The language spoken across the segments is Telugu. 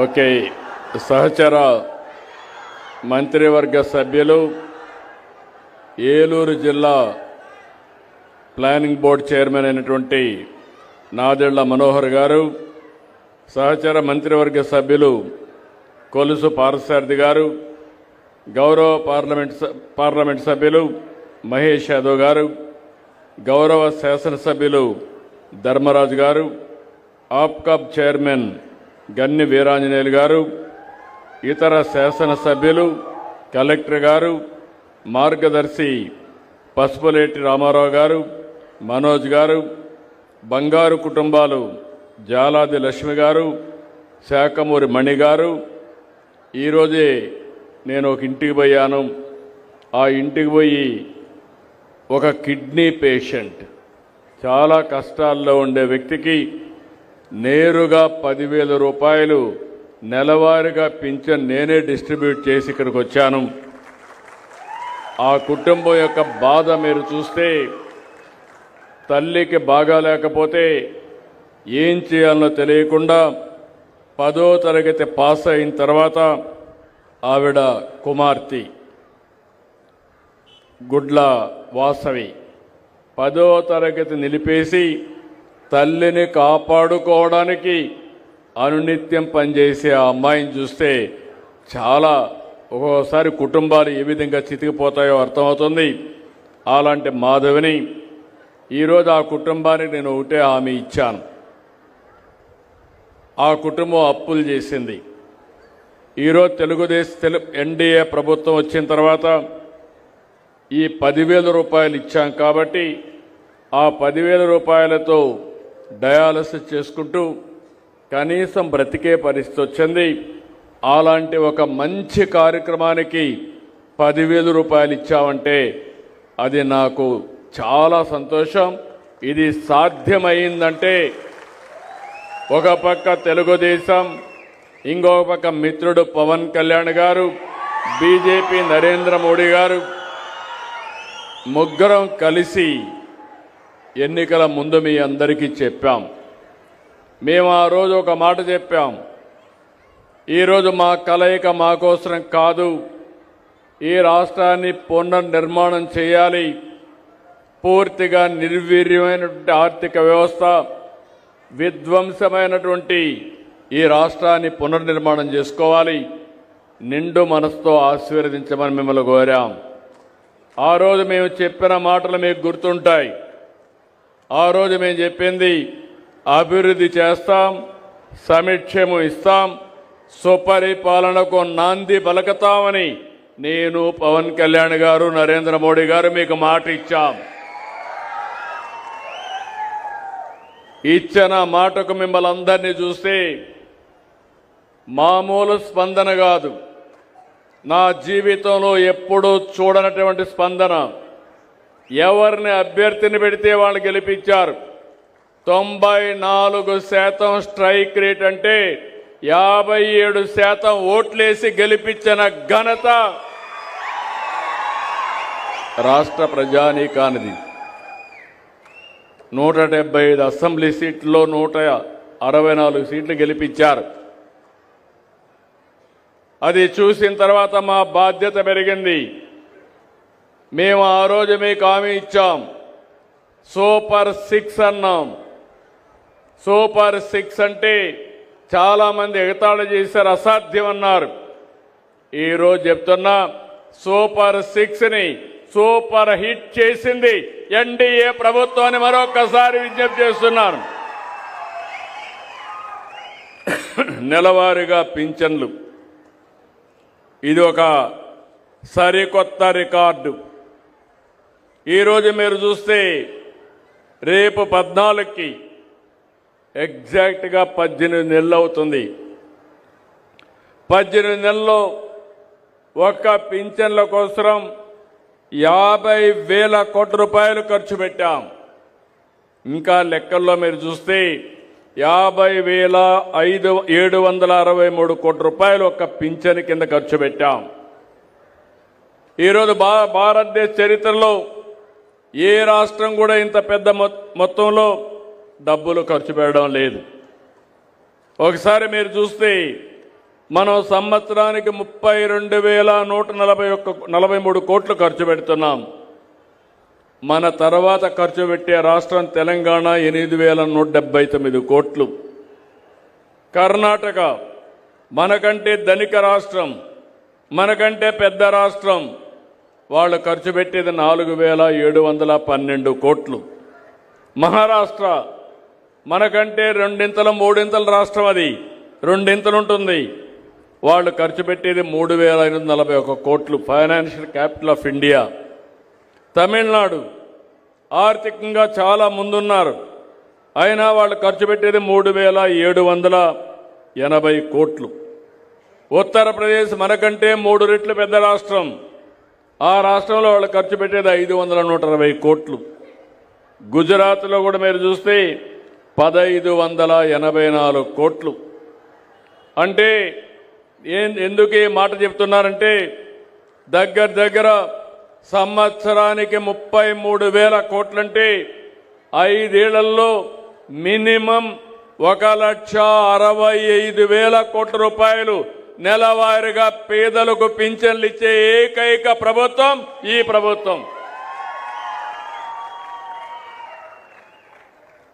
ఓకే సహచర మంత్రివర్గ సభ్యులు ఏలూరు జిల్లా ప్లానింగ్ బోర్డు చైర్మన్ అయినటువంటి నాదెళ్ళ మనోహర్ గారు సహచర మంత్రివర్గ సభ్యులు కొలుసు పారసారథి గారు గౌరవ పార్లమెంట్ పార్లమెంట్ సభ్యులు మహేష్ యాదవ్ గారు గౌరవ శాసనసభ్యులు ధర్మరాజు గారు ఆప్కాబ్ చైర్మన్ గన్ని వీరాంజనేయులు గారు ఇతర శాసనసభ్యులు కలెక్టర్ గారు మార్గదర్శి పసుపులేటి రామారావు గారు మనోజ్ గారు బంగారు కుటుంబాలు జాలాది లక్ష్మి గారు శాఖమూరి మణి గారు. ఈరోజే నేను ఒక ఇంటికి పోయాను. ఆ ఇంటికి పోయి ఒక కిడ్నీ పేషెంట్. చాలా కష్టాల్లో ఉండే వ్యక్తికి నేరుగా పదివేల రూపాయలు నెలవారీగా పింఛన్ నేనే డిస్ట్రిబ్యూట్ చేసి ఇక్కడికి వచ్చాను. ఆ కుటుంబం యొక్క బాధ మీరు చూస్తే తల్లికి బాగా లేకపోతే ఏం చేయాలో తెలియకుండా పదో తరగతి పాస్ అయిన తర్వాత ఆవిడ కుమార్తె గుడ్ల వాసవి పదో తరగతి నిలిపేసి తల్లిని కాపాడుకోవడానికి అనునిత్యం పనిచేసే ఆ అమ్మాయిని చూస్తే చాలా ఒక్కోసారి కుటుంబాలు ఏ విధంగా చితికిపోతాయో అర్థమవుతుంది. అలాంటి మాధవిని ఈరోజు ఆ కుటుంబానికి నేను ఒకటే హామీ ఇచ్చాను. ఆ కుటుంబం అప్పులు చేసింది. ఈరోజు తెలుగుదేశం తెలు ఎన్డీఏ ప్రభుత్వం వచ్చిన తర్వాత ఈ పదివేల రూపాయలు ఇచ్చాం కాబట్టి ఆ పదివేల రూపాయలతో డయాలసిస్ చేసుకుంటూ కనీసం బ్రతికే పరిస్థితి వచ్చింది. అలాంటి ఒక మంచి కార్యక్రమానికి పదివేల రూపాయలు ఇచ్చామంటే అది నాకు చాలా సంతోషం. ఇది సాధ్యమైందంటే ఒక పక్క తెలుగుదేశం ఇంకొక పక్క మిత్రుడు పవన్ కళ్యాణ్ గారు బీజేపీ నరేంద్ర మోడీ గారు ముగ్గురం కలిసి ఎన్నికల ముందు మీ అందరికీ చెప్పాం. మేము ఆ రోజు ఒక మాట చెప్పాం. ఈరోజు మా కలయిక మా కోసం కాదు. ఈ రాష్ట్రాన్ని పునర్నిర్మాణం చేయాలి. పూర్తిగా నిర్వీర్యమైనటువంటి ఆర్థిక వ్యవస్థ విధ్వంసమైనటువంటి ఈ రాష్ట్రాన్ని పునర్నిర్మాణం చేసుకోవాలి. నిండు మనసుతో ఆశీర్వదించమని మిమ్మల్ని కోరాం. ఆ రోజు మేము చెప్పిన మాటలు మీకు గుర్తుంటాయి. ఆ రోజు మేము చెప్పింది అభివృద్ధి చేస్తాం సమీక్షము ఇస్తాం సుపరిపాలనకు నాంది పలకతామని నేను పవన్ కళ్యాణ్ గారు నరేంద్ర మోడీ గారు మీకు మాట ఇచ్చాం. ఇచ్చిన మాటకు మిమ్మల్ని అందరినీ చూస్తే మామూలు స్పందన కాదు. నా జీవితంలో ఎప్పుడూ చూడనటువంటి స్పందన. ఎవరిని అభ్యర్థిని పెడితే వాళ్ళు గెలిపించారు? తొంభై నాలుగు శాతం స్ట్రైక్ రేట్ అంటే యాభై ఏడు శాతం ఓట్లేసి గెలిపించిన ఘనత రాష్ట్ర ప్రజానీకానిది. నూట డెబ్బై ఐదు అసెంబ్లీ సీట్లో నూట అరవై నాలుగు సీట్లు గెలిపించారు. అది చూసిన తర్వాత మా బాధ్యత పెరిగింది. మేము ఆ రోజు మీకు హామీ ఇచ్చాం. సూపర్ సిక్స్ అన్నాం. సూపర్ సిక్స్ అంటే చాలామంది ఎగతాళి చేశారు అసాధ్యం అన్నారు. ఈరోజు చెప్తున్నా సూపర్ సిక్స్ని సూపర్ హిట్ చేసింది ఎన్డీఏ ప్రభుత్వాన్ని మరొకసారి విజ్ఞప్తి చేస్తున్నాను. నెలవారీగా పింఛన్లు. ఇది ఒక సరికొత్త రికార్డు. ఈరోజు మీరు చూస్తే రేపు పద్నాలుగుకి ఎగ్జాక్ట్గా పద్దెనిమిది నెలలు అవుతుంది. పద్దెనిమిది నెలల్లో ఒక్క పింఛన్ల కోసం యాభై వేల కోట్ల రూపాయలు ఖర్చు పెట్టాం. ఇంకా లెక్కల్లో మీరు చూస్తే యాభై వేల ఐదు ఏడు వందల అరవై మూడు కోట్ల రూపాయలు ఒక్క పింఛన్ కింద ఖర్చు పెట్టాం. ఈరోజు భా భారతదేశ చరిత్రలో ఏ రాష్ట్రం కూడా ఇంత పెద్ద మొ- మొత్తంలో డబ్బులు ఖర్చు పెట్టడం లేదు. ఒకసారి మీరు చూస్తే మనం సంవత్సరానికి ముప్పై రెండు వేల నూట నలభై ఒక్క నలభై మూడు కోట్లు ఖర్చు పెడుతున్నాం. మన తర్వాత ఖర్చు పెట్టే రాష్ట్రం తెలంగాణ ఎనిమిది వేల నూట డెబ్బై తొమ్మిది కోట్లు. కర్ణాటక మనకంటే ధనిక రాష్ట్రం మనకంటే పెద్ద రాష్ట్రం వాళ్ళు ఖర్చు పెట్టేది నాలుగు వేల ఏడు వందల పన్నెండు కోట్లు. మహారాష్ట్ర మనకంటే రెండింతల మూడింతల రాష్ట్రం అది. రెండింతలు ఉంటుంది. వాళ్ళు ఖర్చు పెట్టేది మూడు వేల ఐదు నలభై ఒక కోట్లు financial capital of India. Tamil Nadu ఆర్థికంగా చాలా ముందున్నారు. అయినా వాళ్ళు ఖర్చు పెట్టేది మూడు వేల ఏడు వందల ఎనభై కోట్లు. ఉత్తరప్రదేశ్ మనకంటే మూడు రెట్లు పెద్ద రాష్ట్రం. ఆ రాష్ట్రంలో వాళ్ళు ఖర్చు పెట్టేది ఐదు వందల నూట అరవై కోట్లు. గుజరాత్లో కూడా మీరు చూస్తే పదైదు వందల ఎనభై నాలుగు కోట్లు. అంటే ఏం ఎందుకు ఈ మాట చెప్తున్నారంటే దగ్గర దగ్గర సంవత్సరానికి ముప్పై మూడు వేల కోట్లంటే ఐదేళ్ళలో మినిమం ఒక లక్ష అరవై ఐదు వేల కోట్ల రూపాయలు నెలవారీగా పేదలకు పింఛన్లు ఇచ్చే ఏకైక ప్రభుత్వం ఈ ప్రభుత్వం.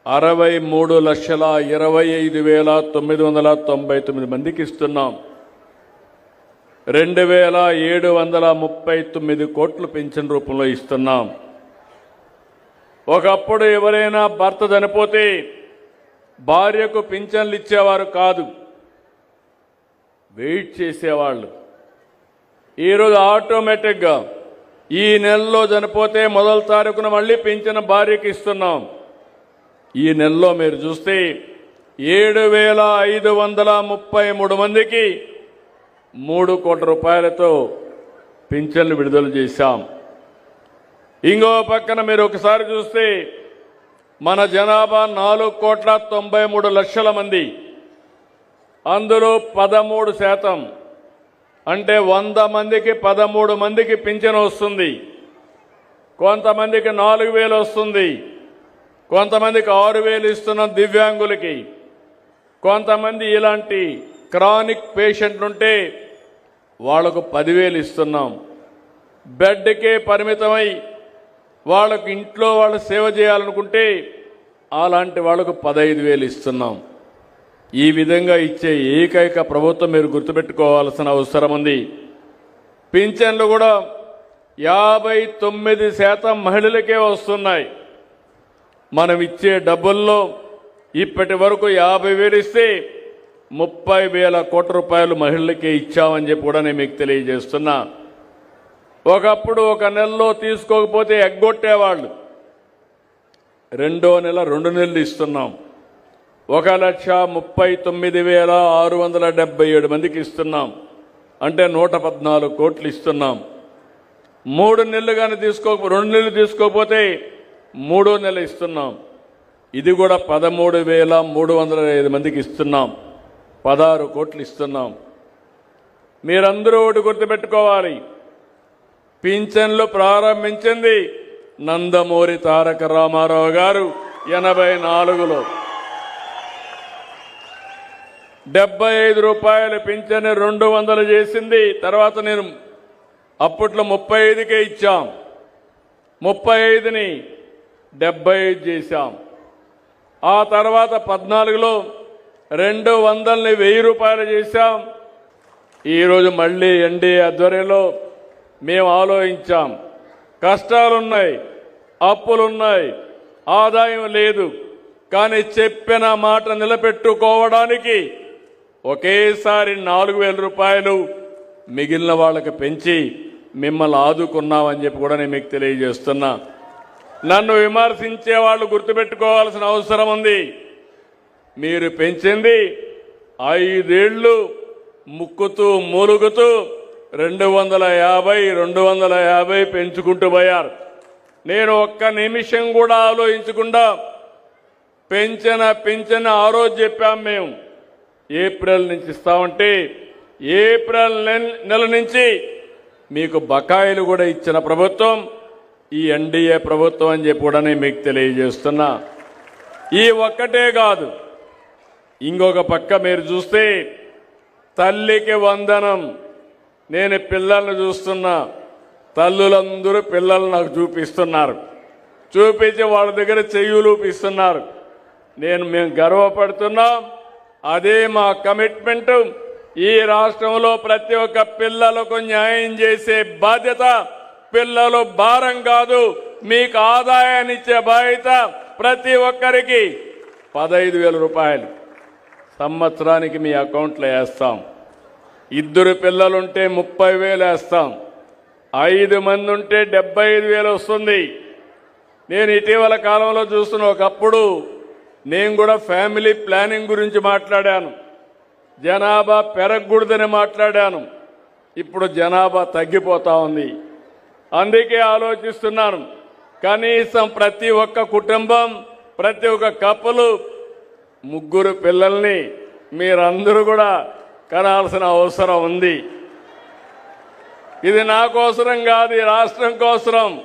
అరవై మూడు లక్షల ఇరవై ఐదు వేల తొమ్మిది వందల తొంభై తొమ్మిది మందికి ఇస్తున్నాం. రెండు వేల ఏడు వందల ముప్పై తొమ్మిది కోట్లు పెన్షన్ రూపంలో ఇస్తున్నాం. ఒకప్పుడు ఎవరైనా భర్త చనిపోతే భార్యకు పింఛన్లు ఇచ్చేవారు కాదు. వెయిట్ చేసేవాళ్ళు. ఈరోజు ఆటోమేటిక్గా ఈ నెలలో చనిపోతే మొదటి తారీఖున మళ్ళీ పెంచిన భార్యకి ఇస్తున్నాం. ఈ నెలలో మీరు చూస్తే ఏడు వేల ఐదు వందల ముప్పై మూడు మందికి మూడు కోట్ల రూపాయలతో పింఛన్లు విడుదల చేశాం. ఇంకో పక్కన మీరు ఒకసారి చూస్తే మన జనాభా నాలుగు కోట్ల తొంభై మూడు లక్షల మంది. అందులో పదమూడు శాతం అంటే వంద మందికి పదమూడు మందికి పింఛను వస్తుంది. కొంతమందికి నాలుగు వేలు వస్తుంది. కొంతమందికి ఆరు వేలు ఇస్తున్నాం దివ్యాంగులకి. కొంతమంది ఇలాంటి క్రానిక్ పేషెంట్లు ఉంటే వాళ్ళకు పదివేలు ఇస్తున్నాం. బెడ్కే పరిమితమై వాళ్ళకు ఇంట్లో వాళ్ళు సేవ చేయాలనుకుంటే అలాంటి వాళ్ళకు పదహైదు వేలు ఇస్తున్నాం. ఈ విధంగా ఇచ్చే ఏకైక ప్రభుత్వం మీరు గుర్తుపెట్టుకోవాల్సిన అవసరం ఉంది. పింఛన్లు కూడా యాభై తొమ్మిది శాతం మహిళలకే వస్తున్నాయి. మనం ఇచ్చే డబ్బుల్లో ఇప్పటి వరకు యాభై వేలు ఇస్తే ముప్పై వేల కోట్ల రూపాయలు మహిళలకే ఇచ్చామని చెప్పి కూడా నేను మీకు తెలియజేస్తున్నా. ఒకప్పుడు ఒక నెలలో తీసుకోకపోతే ఎగ్గొట్టేవాళ్ళు. రెండో నెల రెండు నెలలు ఇస్తున్నాం. ఒక లక్ష ముప్పై తొమ్మిది వేల ఆరు వందల డెబ్బై ఏడు మందికి ఇస్తున్నాం. అంటే నూట పద్నాలుగు కోట్లు ఇస్తున్నాం. మూడు నెలలు కానీ తీసుకో రెండు నెలలు తీసుకోకపోతే మూడో నెల ఇస్తున్నాం. ఇది కూడా పదమూడు వేల మూడు వందల ఐదు మందికి ఇస్తున్నాం. పదహారు కోట్లు ఇస్తున్నాం. మీరందరూ ఒకటి గుర్తుపెట్టుకోవాలి. పింఛన్లు ప్రారంభించింది నందమూరి తారక రామారావు గారు ఎనభై నాలుగులో. డెబ్బై ఐదు రూపాయలు పింఛన్ రెండు వందలు చేసింది. తర్వాత నేను అప్పట్లో ముప్పై ఐదుకే ఇచ్చాం. ముప్పై ఐదుని డెబ్బై ఐదు చేశాం. ఆ తర్వాత పద్నాలుగులో రెండు వందలని వెయ్యి రూపాయలు చేశాం. ఈరోజు మళ్ళీ ఎన్డీఏ ఆధ్వర్యంలో మేము ఆలోచించాం. కష్టాలున్నాయి అప్పులున్నాయి ఆదాయం లేదు. కానీ చెప్పిన మాట నిలబెట్టుకోవడానికి ఒకేసారి నాలుగు వేల రూపాయలు మిగిలిన వాళ్ళకి పెంచి మిమ్మల్ని ఆదుకున్నామని చెప్పి కూడా నేను మీకు తెలియజేస్తున్నా. నన్ను విమర్శించే వాళ్ళు గుర్తుపెట్టుకోవాల్సిన అవసరం ఉంది. మీరు పెంచింది ఐదేళ్ళు ముక్కుతూ మూలుగుతూ రెండు వందల యాభై రెండు వందల యాభై పెంచుకుంటూ పోయారు. నేను ఒక్క నిమిషం కూడా ఆలోచించకుండా పెంచిన పెంచిన ఆ రోజు చెప్పాం మేము. ఏప్రిల్ నుంచి ఇస్తామంటే ఏప్రిల్ నెల- నెల నుంచి మీకు బకాయిలు కూడా ఇచ్చిన ప్రభుత్వం ఈ ఎన్డీఏ ప్రభుత్వం అని చెప్పి కూడా నేను మీకు తెలియజేస్తున్నా. ఈ ఒక్కటే కాదు ఇంకొక పక్క మీరు చూస్తే తల్లికి వందనం. నేను పిల్లల్ని చూస్తున్నా తల్లులందరూ పిల్లలు నాకు చూపిస్తున్నారు. చూపించి వాళ్ళ దగ్గర చెయ్యులు ఊపిస్తున్నారు నేను మేము గర్వపడుతున్నాం అదే మా కమిట్మెంట్. ఈ రాష్ట్రంలో ప్రతి ఒక్క పిల్లలకు న్యాయం చేసే బాధ్యత పిల్లలు భారం కాదు. మీకు ఆదాయాన్ని ఇచ్చే బాధ్యత ప్రతి ఒక్కరికి. పదహైదు వేల రూపాయలు సంవత్సరానికి మీ అకౌంట్లో వేస్తాం. ఇద్దరు పిల్లలుంటే ముప్పై వేలు వేస్తాం. ఐదు మంది ఉంటే డెబ్బై ఐదు వేలు వస్తుంది. నేను ఇటీవల కాలంలో చూస్తున్న ఒకప్పుడు నేను కూడా ఫ్యామిలీ ప్లానింగ్ గురించి మాట్లాడాను. జనాభా పెరగకూడదని మాట్లాడాను. ఇప్పుడు జనాభా తగ్గిపోతా ఉంది. అందుకే ఆలోచిస్తున్నాను. కనీసం ప్రతి ఒక్క కుటుంబం ప్రతి ఒక్క కప్పులు ముగ్గురు పిల్లల్ని మీరందరూ కూడా కనాల్సిన అవసరం ఉంది. ఇది నా కోసరం కాదు ఈ రాష్ట్రం కోసరం.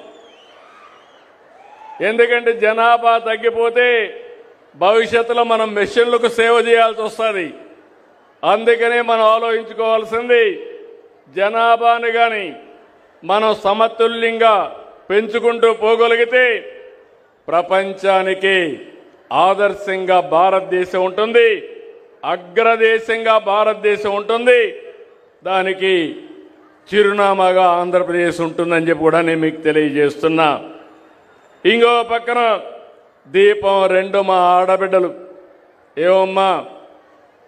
ఎందుకంటే జనాభా తగ్గిపోతే భవిష్యత్తులో మనం మెషిన్లకు సేవ చేయాల్సి వస్తుంది. అందుకనే మనం ఆలోచించుకోవాల్సింది జనాభాను కానీ మనం సమతుల్యంగా పెంచుకుంటూ పోగలిగితే ప్రపంచానికి ఆదర్శంగా భారతదేశం ఉంటుంది అగ్రదేశంగా భారతదేశం ఉంటుంది. దానికి చిరునామాగా ఆంధ్రప్రదేశ్ ఉంటుందని చెప్పి కూడా నేను మీకు తెలియజేస్తున్నా. ఇంకో పక్కన దీపం రెండు మా ఆడబిడ్డలు. ఏమమ్మా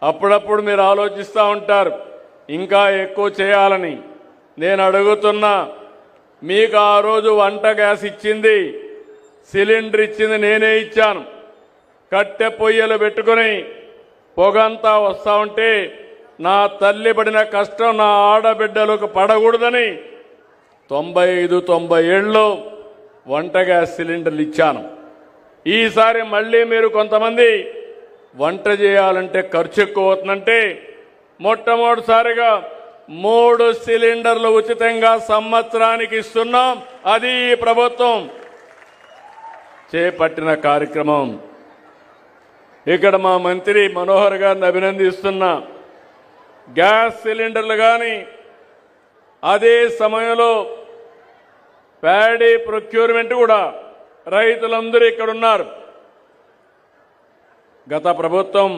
అప్పుడప్పుడు మీరు ఆలోచిస్తూ ఉంటారు ఇంకా ఎక్కువ చేయాలని. నేను అడుగుతున్నా మీకు ఆ రోజు వంట గ్యాస్ ఇచ్చింది సిలిండర్ ఇచ్చింది నేనే ఇచ్చాను. కట్టె పొయ్యలు పెట్టుకుని పొగంతా వస్తూ ఉంటే నా తల్లి పడిన కష్టం నా ఆడబిడ్డలకు పడకూడదని తొంభై ఐదు తొంభై ఏళ్ళలో వంట గ్యాస్ సిలిండర్లు ఇచ్చాను. ఈసారి మళ్ళీ మీరు కొంతమంది వంట చేయాలంటే ఖర్చు ఎక్కువ అవుతుందంటే మొట్టమొదటిసారిగా మూడు సిలిండర్లు ఉచితంగా సంవత్సరానికి ఇస్తున్నాం. అది ఈ ప్రభుత్వం. చేపట్టిన కార్యక్రమం. ఇక్కడ మా మంత్రి మనోహర్ గారిని అభినందిస్తున్నా. గ్యాస్ సిలిండర్లు కానీ అదే సమయంలో ప్యాడీ ప్రొక్యూర్మెంట్ కూడా రైతులందరూ ఇక్కడ ఉన్నారు గత ప్రభుత్వం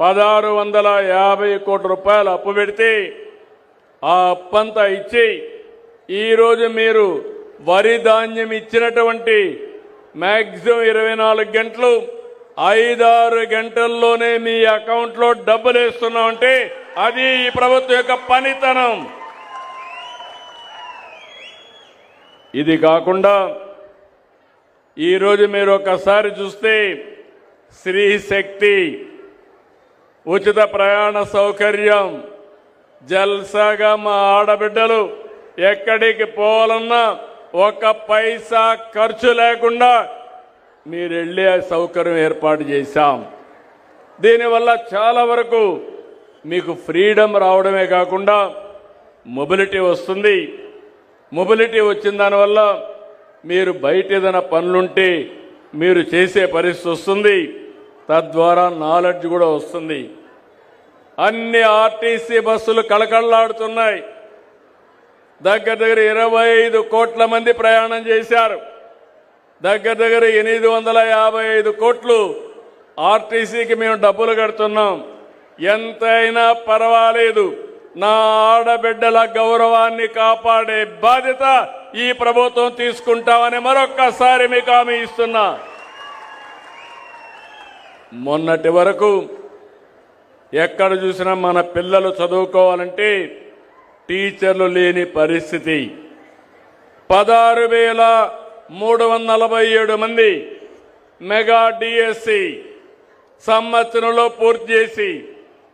పదహారు వందల యాభై కోట్ల రూపాయలు అప్పు పెడితే ఆ అప్పంతా ఇచ్చి ఈరోజు మీరు వరి ధాన్యం ఇచ్చినటువంటి మ్యాక్సిమం ఇరవై నాలుగు గంటలు ఐదారు గంటల్లోనే మీ అకౌంట్లో డబ్బులు వేస్తున్నామంటే అది ఈ ప్రభుత్వం యొక్క పనితనం. ఇది కాకుండా ఈరోజు మీరు ఒకసారి చూస్తే స్త్రీ శక్తి ఉచిత ప్రయాణ సౌకర్యం జల్సాగా మా ఆడబిడ్డలు ఎక్కడికి పోవాలన్నా ఒక పైసా ఖర్చు లేకుండా మీరు వెళ్ళే సౌకర్యం ఏర్పాటు చేశాం. దీనివల్ల చాలా వరకు మీకు ఫ్రీడమ్ రావడమే కాకుండా మొబిలిటీ వస్తుంది. మొబిలిటీ వచ్చిన దానివల్ల మీరు బయట ఏదైనా పనులుంటే మీరు చేసే పరిస్థితి వస్తుంది. తద్వారా నాలెడ్జ్ కూడా వస్తుంది. అన్ని ఆర్టీసీ బస్సులు కళకళలాడుతున్నాయి. దగ్గర దగ్గర ఇరవై ఐదు కోట్ల మంది ప్రయాణం చేశారు. దగ్గర దగ్గర ఎనిమిది వందల యాభై ఐదు కోట్లు ఆర్టీసీకి మేము డబ్బులు కడుతున్నాం. ఎంతైనా పర్వాలేదు. నా ఆడబిడ్డల గౌరవాన్ని కాపాడే బాధ్యత ఈ ప్రభుత్వం తీసుకుంటామని మరొక్కసారి మీకు హామీ ఇస్తున్నా. మొన్నటి వరకు ఎక్కడ చూసినా మన పిల్లలు చదువుకోవాలంటే టీచర్లు లేని పరిస్థితి. పదహారు వేల మూడు వందల నలభై ఏడు మంది మెగా డిఎస్సి సంవత్సరంలో పూర్తి చేసి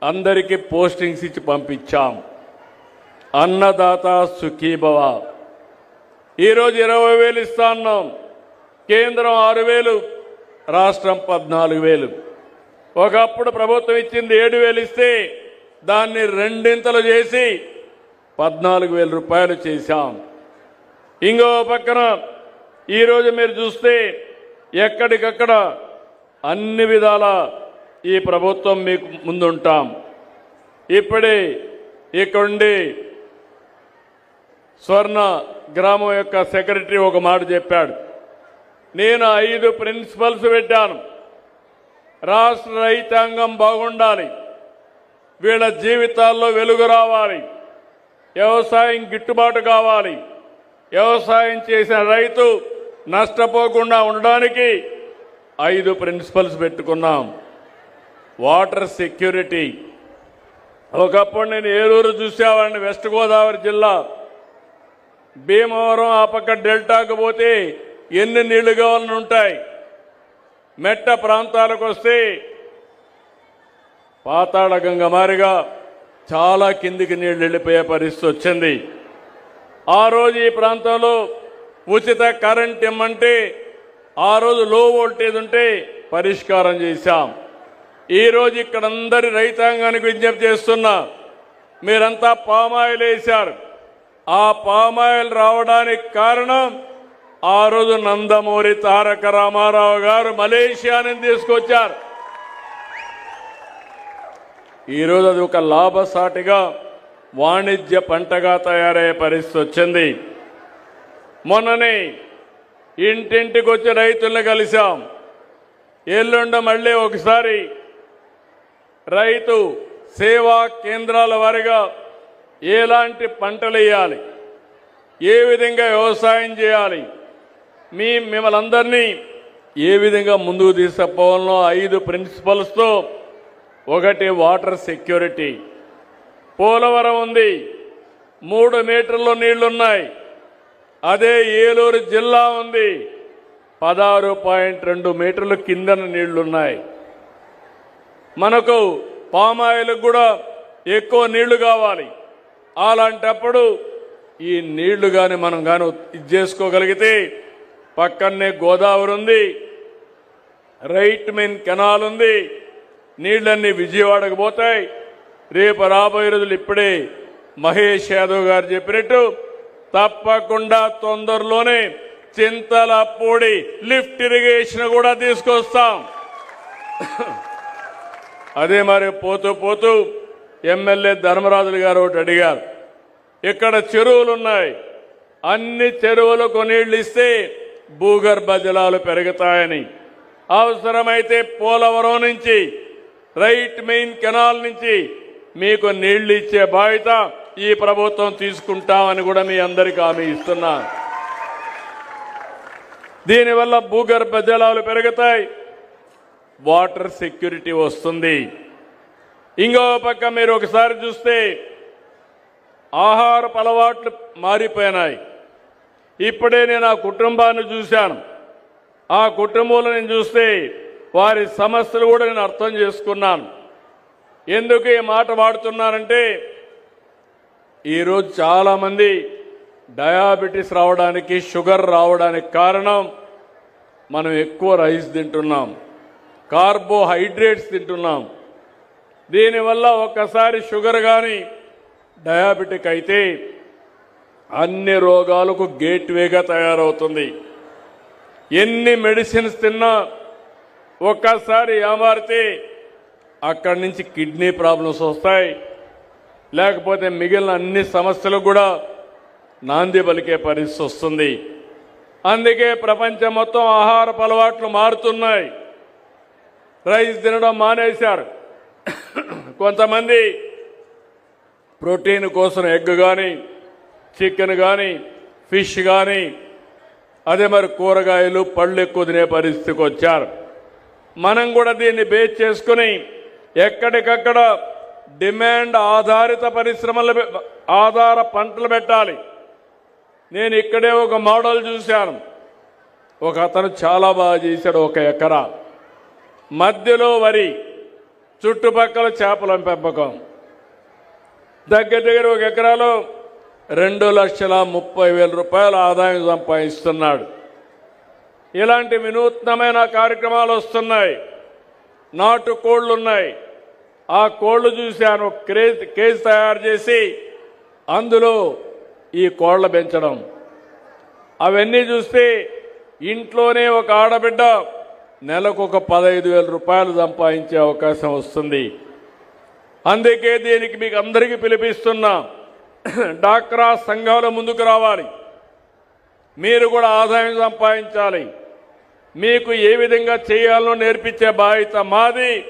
అందరికీ పోస్టింగ్స్ ఇచ్చి పంపించాం. అన్నదాత సుఖీభవ. ఈరోజు ఇరవై వేలు ఇస్తా ఉన్నాం కేంద్రం ఆరు వేలు రాష్ట్రం పద్నాలుగు వేలు. ఒకప్పుడు ప్రభుత్వం ఇచ్చింది ఏడు వేలు ఇస్తే దాన్ని రెండింతలు చేసి పద్నాలుగు వేల రూపాయలు చేశాం. ఇంకో పక్కన ఈరోజు మీరు చూస్తే ఎక్కడికక్కడ అన్ని విధాల ఈ ప్రభుత్వం మీకు ముందుంటాం. ఇప్పుడే ఇక్కడుండి స్వర్ణ గ్రామం యొక్క సెక్రటరీ ఒక మాట చెప్పాడు. నేను ఐదు ప్రిన్సిపల్స్ పెట్టాను. రాష్ట్ర రైతాంగం బాగుండాలి. వీళ్ళ జీవితాల్లో వెలుగు రావాలి. వ్యవసాయం గిట్టుబాటు కావాలి. వ్యవసాయం చేసిన రైతు నష్టపోకుండా ఉండడానికి ఐదు ప్రిన్సిపల్స్ పెట్టుకున్నాం. Water security. ఒకప్పుడు నేను ఏలూరు చూసేవాడిని వెస్ట్ గోదావరి జిల్లా. భీమవరం ఆ పక్క డెల్టాకు పోతే ఎన్ని నీళ్ళు కావాలని ఉంటాయి? మెట్ట ప్రాంతాలకు వస్తే పాతాళ గంగ మారిగా చాలా కిందికి నీళ్ళు వెళ్ళిపోయే పరిస్థితి వచ్చింది. ఆ రోజు ఈ ప్రాంతంలో ఉచిత కరెంట్ ఇమ్మంటే ఆ రోజు లో వోల్టేజ్ ఉంటే పరిష్కారం చేశాం. ఈ రోజు ఇక్కడ అందరి రైతాంగానికి విజ్ఞప్తి చేస్తున్నా మీరంతా పామాయిల్ వేశారు ఆ పామాయిల్ రావడానికి కారణం ఆ రోజు నందమూరి తారక రామారావు గారు మలేషియా నుంచి తీసుకొచ్చారు ఈరోజు అది ఒక లాభసాటిగా వాణిజ్య పంటగా తయారయ్యే పరిస్థితి వచ్చింది. మొన్ననే ఇంటింటికి వచ్చి రైతుల్ని కలిశాం. ఎల్లుండ మళ్ళీ ఒకసారి రైతు సేవా కేంద్రాల వారిగా ఎలాంటి పంటలు వేయాలి? ఏ విధంగా వ్యవసాయం చేయాలి? మీ మిమ్మల్ని అందరినీ ఏ విధంగా ముందుకు తీసుకుపోవాలనో ఐదు ప్రిన్సిపల్స్తో ఒకటి వాటర్ సెక్యూరిటీ. పోలవరం ఉంది. మూడు మీటర్లు నీళ్ళున్నాయి. అదే ఏలూరు జిల్లా ఉంది. పదహారు పాయింట్ రెండు మీటర్లు కిందన నీళ్ళున్నాయి. మనకు పామాయిల్ కూడా ఎక్కువ నీళ్ళు కావాలి. అలాంటప్పుడు ఈ నీళ్ళు కానీ మనం కానీ ఇది చేసుకోగలిగితే పక్కనే గోదావరి ఉంది రైట్ మెయిన్ కెనాల్ ఉంది నీళ్ళన్నీ విజయవాడకు పోతాయి. రేపు రాబోయే రోజులు ఇప్పుడే మహేష్ యాదవ్ గారు చెప్పినట్టు తప్పకుండా తొందరలోనే చింతల పొడి లిఫ్ట్ ఇరిగేషన్ కూడా తీసుకొస్తాం. అదే మరి పోతూ పోతూ ఎమ్మెల్యే ధర్మరాజులు గారు ఒకటి అడిగారు. ఇక్కడ చెరువులు ఉన్నాయి అన్ని చెరువులకు నీళ్ళు ఇస్తే భూగర్భ జలాలు పెరుగుతాయని. అవసరమైతే పోలవరం నుంచి రైట్ మెయిన్ కెనాల్ నుంచి మీకు నీళ్ళు ఇచ్చే బాధ్యత ఈ ప్రభుత్వం తీసుకుంటామని కూడా మీ అందరికీ హామీ ఇస్తున్నా. దీనివల్ల భూగర్భ జలాలు పెరుగుతాయి. వాటర్ సెక్యూరిటీ వస్తుంది. ఇంకో పక్క మీరు ఒకసారి చూస్తే ఆహారపు అలవాట్లు మారిపోయినాయి. ఇప్పుడే నేను ఆ కుటుంబాన్ని చూశాను. ఆ కుటుంబంలో నేను చూస్తే వారి సమస్యలు కూడా నేను అర్థం చేసుకున్నాను. ఎందుకు ఈ మాట వాడుతున్నానంటే ఈరోజు చాలామంది డయాబెటీస్ రావడానికి షుగర్ రావడానికి కారణం మనం ఎక్కువ రైస్ తింటున్నాం. కార్బోహైడ్రేట్స్ తింటున్నాం. దీనివల్ల ఒక్కసారి షుగర్ కానీ డయాబెటిక్ అయితే అన్ని రోగాలకు గేట్వేగా తయారవుతుంది. ఎన్ని మెడిసిన్స్ తిన్నా ఒక్కసారి ఏమారితే అక్కడి నుంచి కిడ్నీ ప్రాబ్లమ్స్ వస్తాయి. లేకపోతే మిగిలిన అన్ని సమస్యలు కూడా నాంది పలికే పరిస్థితి వస్తుంది. అందుకే ప్రపంచం మొత్తం ఆహారపు అలవాట్లు మారుతున్నాయి. రైస్ తినడం మానేశారు. కొంతమంది ప్రోటీన్ కోసం ఎగ్ కానీ చికెన్ కానీ ఫిష్ కానీ అదే మరి కూరగాయలు పళ్ళు ఎక్కువ తినే పరిస్థితికి వచ్చారు. మనం కూడా దీన్ని బేస్ చేసుకుని ఎక్కడికక్కడ డిమాండ్ ఆధారిత పరిశ్రమలు ఆధార పంటలు పెట్టాలి. నేను ఇక్కడే ఒక మోడల్ చూశాను. ఒక అతను చాలా బాగా చేశాడు ఒక ఎకరా. మధ్యలో వరి. చుట్టుపక్కల చేపల పెంపకం. దగ్గర దగ్గర ఒక ఎకరాలో రెండు లక్షల ముప్పై వేల రూపాయల ఆదాయం సంపాదిస్తున్నాడు. ఇలాంటి వినూత్నమైన కార్యక్రమాలు వస్తున్నాయి. నాటు కోళ్ళు ఉన్నాయి ఆ కోళ్ళు చూసి ఆయన క్రేజ్ కేజ్ తయారు చేసి అందులో ఈ కోళ్ళ పెంచడం. అవన్నీ చూస్తే ఇంట్లోనే ఒక ఆడబిడ్డ నెలకు ఒక పదహైదు వేల రూపాయలు సంపాదించే అవకాశం వస్తుంది. అందుకే దీనికి మీకు అందరికీ పిలిపిస్తున్నా డాక్రా సంఘాలు ముందుకు రావాలి. మీరు కూడా ఆదాయం సంపాదించాలి. మీకు ఏ విధంగా చేయాలో నేర్పించే బాధ్యత మాది.